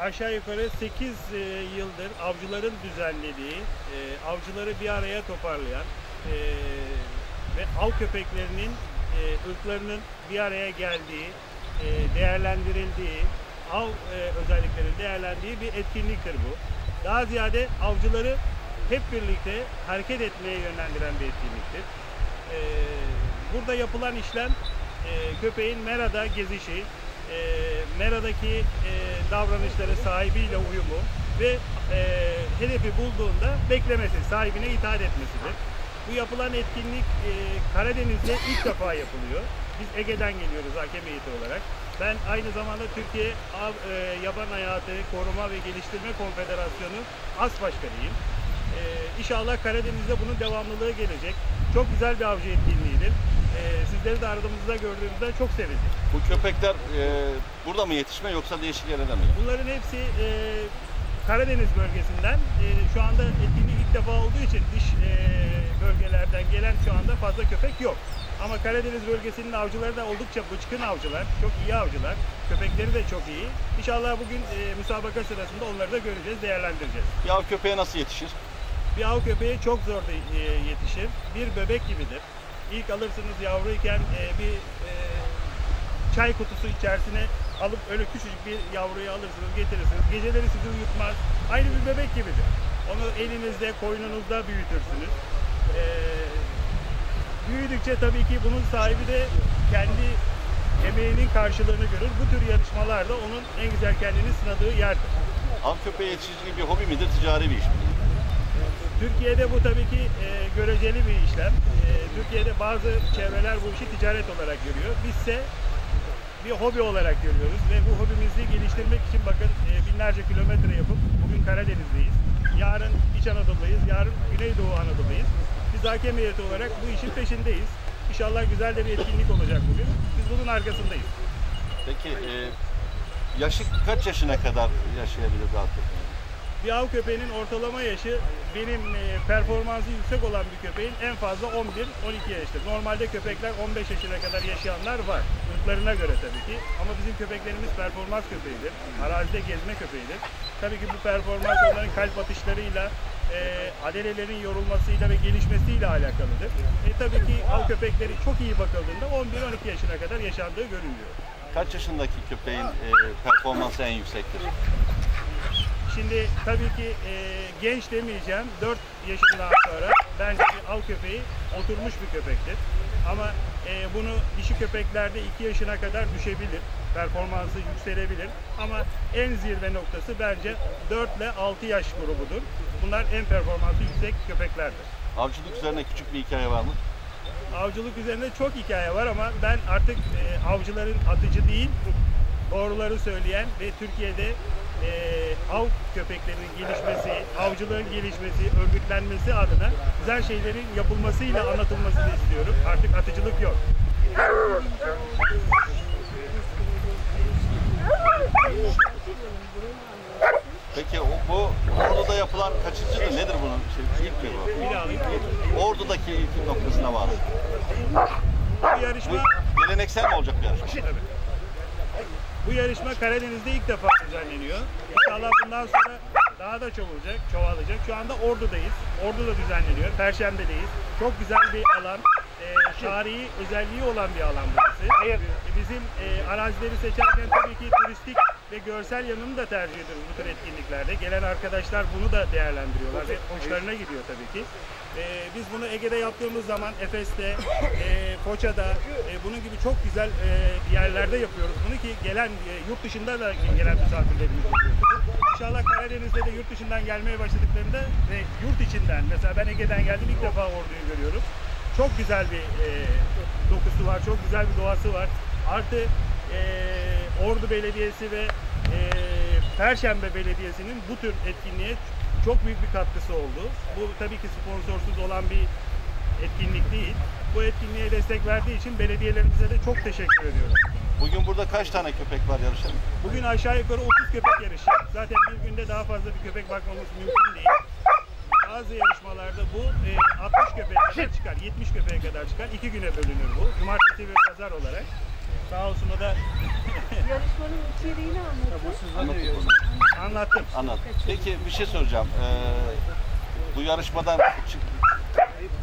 Aşağı yukarı 8 yıldır avcıların düzenlediği, e, avcıları bir araya toparlayan e, ve av köpeklerinin e, ırklarının bir araya geldiği, e, değerlendirildiği, av e, özelliklerinin değerlendiği bir etkinliktir bu. Daha ziyade avcıları hep birlikte hareket etmeye yönlendiren bir etkinliktir. E, burada yapılan işlem e, köpeğin merada gezişi, e, meradaki e, davranışları sahibiyle uyumu ve e, hedefi bulduğunda beklemesi, sahibine itaat etmesidir. Bu yapılan etkinlik e, Karadeniz'de ilk defa yapılıyor. Biz Ege'den geliyoruz hakem heyeti olarak. Ben aynı zamanda Türkiye Av, e, Yaban Hayatı Koruma ve Geliştirme Konfederasyonu As Başkanıyım. E, inşallah Karadeniz'de bunun devamlılığı gelecek. Çok güzel bir avcı etkinliğidir. E, sizleri de aradığımızda gördüğümüzde çok sevindik. Bu köpekler e, burada mı yetişme yoksa değişik yerlerde mi? Bunların hepsi e, Karadeniz bölgesinden. E, şu anda etkinlik ilk defa olduğu için dış e, bölgelerden gelen şu anda fazla köpek yok. Ama Karadeniz bölgesinin avcıları da oldukça bıçkın avcılar, çok iyi avcılar. Köpekleri de çok iyi. İnşallah bugün e, müsabaka sırasında onları da göreceğiz, değerlendireceğiz. Bir av köpeğe nasıl yetişir? Bir av köpeği çok zor e, yetişir. Bir bebek gibidir. İlk alırsınız yavruyken e, bir e, çay kutusu içerisine alıp öyle küçücük bir yavruyu alırsınız, getirirsiniz. Geceleri sizi uyutmaz. Aynı bir bebek gibidir. Onu elinizde, koynunuzda büyütürsünüz. E, büyüdükçe tabii ki bunun sahibi de kendi emeğinin karşılığını görür. Bu tür yarışmalarda onun en güzel kendini sınadığı yerdir. Av köpeği yetiştiriciliği bir hobi midir, ticari bir iş midir? Türkiye'de bu tabii ki e, göreceli bir işlem. E, Türkiye'de bazı çevreler bu işi ticaret olarak görüyor. Bizse bir hobi olarak görüyoruz ve bu hobimizi geliştirmek için bakın e, binlerce kilometre yapıp bugün Karadeniz'deyiz. Yarın İç Anadolu'dayız, yarın Güneydoğu Anadolu'dayız. Biz hakem heyeti olarak bu işin peşindeyiz. İnşallah güzel de bir etkinlik olacak bugün. Biz bunun arkasındayız. Peki e, yaşı kaç yaşına kadar yaşayabilir köpeği? Bir av köpeğinin ortalama yaşı benim e, performansı yüksek olan bir köpeğin en fazla 11-12 yaştır. Normalde köpekler 15 yaşına kadar yaşayanlar var. Irklarına göre tabii ki. Ama bizim köpeklerimiz performans köpeğidir. Arazide gezme köpeğidir. Tabii ki bu performans onların kalp atışlarıyla, e, adelelerin yorulmasıyla ve gelişmesiyle alakalıdır. E, tabii ki av köpekleri çok iyi bakıldığında 11-12 yaşına kadar yaşandığı görülüyor. Kaç yaşındaki köpeğin e, performansı en yüksektir? Şimdi tabii ki e, genç demeyeceğim. 4 yaşından sonra bence bir av köpeği oturmuş bir köpektir. Ama e, bunu dişi köpeklerde 2 yaşına kadar düşebilir. Performansı yükselebilir. Ama en zirve noktası bence 4 ile 6 yaş grubudur. Bunlar en performansı yüksek köpeklerdir. Avcılık üzerine küçük bir hikaye var mı? Avcılık üzerinde çok hikaye var ama ben artık e, avcıların atıcı değil, doğruları söyleyen ve Türkiye'de e, av köpeklerinin gelişmesi, avcılığın gelişmesi, örgütlenmesi adına güzel şeylerin yapılmasıyla anlatılmasını istiyorum. Artık atıcılık yok. Peki o, bu Ordu'da yapılan kaçıncıdır? Nedir bunun şey, ilk mi bu? Ordu'daki ilk noktasına var. Bu Bu yarışma geleneksel mi olacak bir yarışma? Tabii. Bu yarışma Karadeniz'de ilk defa düzenleniyor. İnşallah bundan sonra daha da çoğalacak, çoğalacak. Şu anda Ordu'dayız. Ordu'da düzenleniyor. Perşembe'deyiz. Çok güzel bir alan. Ee, tarihi özelliği olan bir alan burası. Ee, Bizim e, arazileri seçerken tabii ki turistik ve görsel yanını da tercih ediyoruz bu tür etkinliklerde. Gelen arkadaşlar bunu da değerlendiriyorlar ve hoşlarına gidiyor tabii ki. Ee, biz bunu Ege'de yaptığımız zaman Efes'te, e, Foça'da, e, bunun gibi çok güzel e, yerlerde yapıyoruz bunu ki gelen e, yurt dışında da gelen misafirlerimiz oluyor. İnşallah Karadeniz'de de yurt dışından gelmeye başladıklarında ve yurt içinden mesela ben Ege'den geldim ilk defa Ordu'yu görüyorum. Çok güzel bir e, dokusu var, çok güzel bir doğası var. Artı e, Ordu Belediyesi ve e, Perşembe Belediyesi'nin bu tür etkinliğe çok büyük bir katkısı oldu. Bu tabii ki sponsorsuz olan bir etkinlik değil. Bu etkinliğe destek verdiği için belediyelerimize de çok teşekkür ediyorum. Bugün burada kaç tane köpek var yarışan? Bugün aşağı yukarı 30 köpek yarışı. Zaten bir günde daha fazla bir köpek bakmamız mümkün değil. Bazı yarışmalarda bu e, 60 köpeğe kadar çıkar, 70 köpeğe kadar çıkar. İki güne bölünür bu. Cumartesi ve pazar olarak. Sağ olsun o da Yarışmanın içeriğini anlatın. anlattım. Anlat. Peki bir şey soracağım. Ee, bu yarışmadan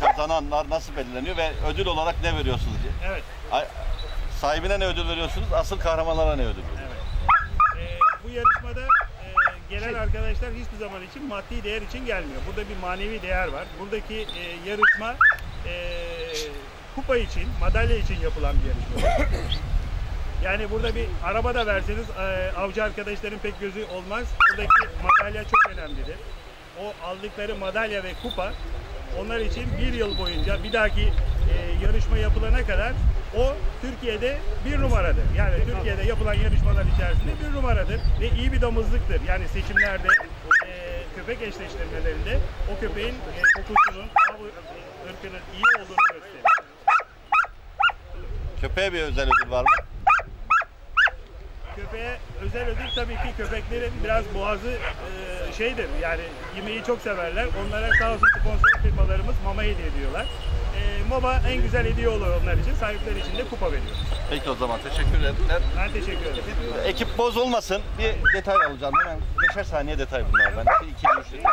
kazananlar nasıl belirleniyor ve ödül olarak ne veriyorsunuz? Evet. Ay- Sahibine ne ödül veriyorsunuz? Asıl kahramanlara ne ödül veriyorsunuz? Evet. Ee, bu yarışmada e, gelen arkadaşlar hiçbir zaman için maddi değer için gelmiyor. Burada bir manevi değer var. Buradaki e, yarışma e, kupa için, madalya için yapılan bir yarışma. Yani burada bir araba da verseniz e, avcı arkadaşların pek gözü olmaz. Buradaki madalya çok önemlidir. O aldıkları madalya ve kupa onlar için bir yıl boyunca bir dahaki e, yarışma yapılana kadar o Türkiye'de bir numaradır. Yani Türkiye'de yapılan yarışmalar içerisinde bir numaradır ve iyi bir damızlıktır. Yani seçimlerde e, köpek eşleştirmelerinde o köpeğin e, kokusunun, av ırkının iyi olduğunu gösterir. Köpeğe bir özel ödül var mı? köpeğe özel ödül tabii ki köpeklerin biraz boğazı e, şeydir yani yemeği çok severler. Onlara sağ olsun sponsor firmalarımız mama hediye ediyorlar. E, MOBA en güzel hediye olur onlar için. Sahipleri için de kupa veriyor. Peki o zaman teşekkür ederim. Ben teşekkür ederim. Ekip boz olmasın. Bir detay alacağım. Hemen 5'er saniye detay bunlar. Ben de 2 3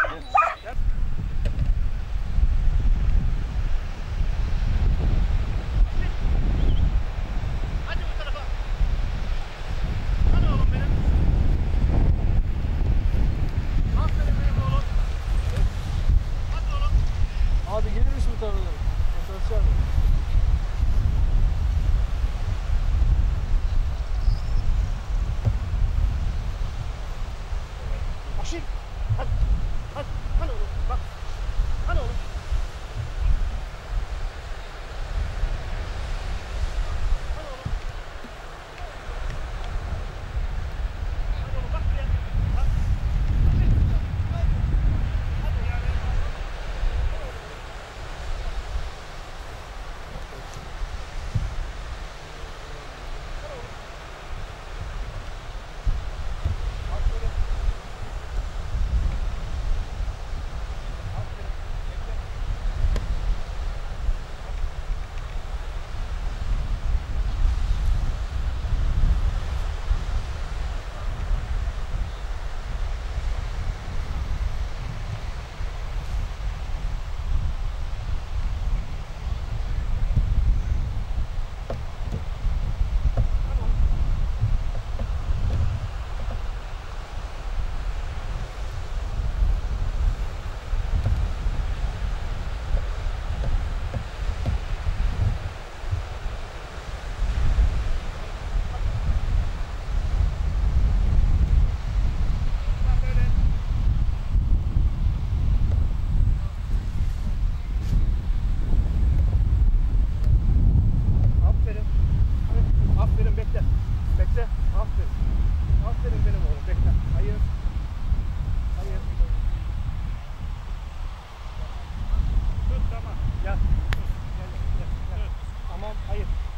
you.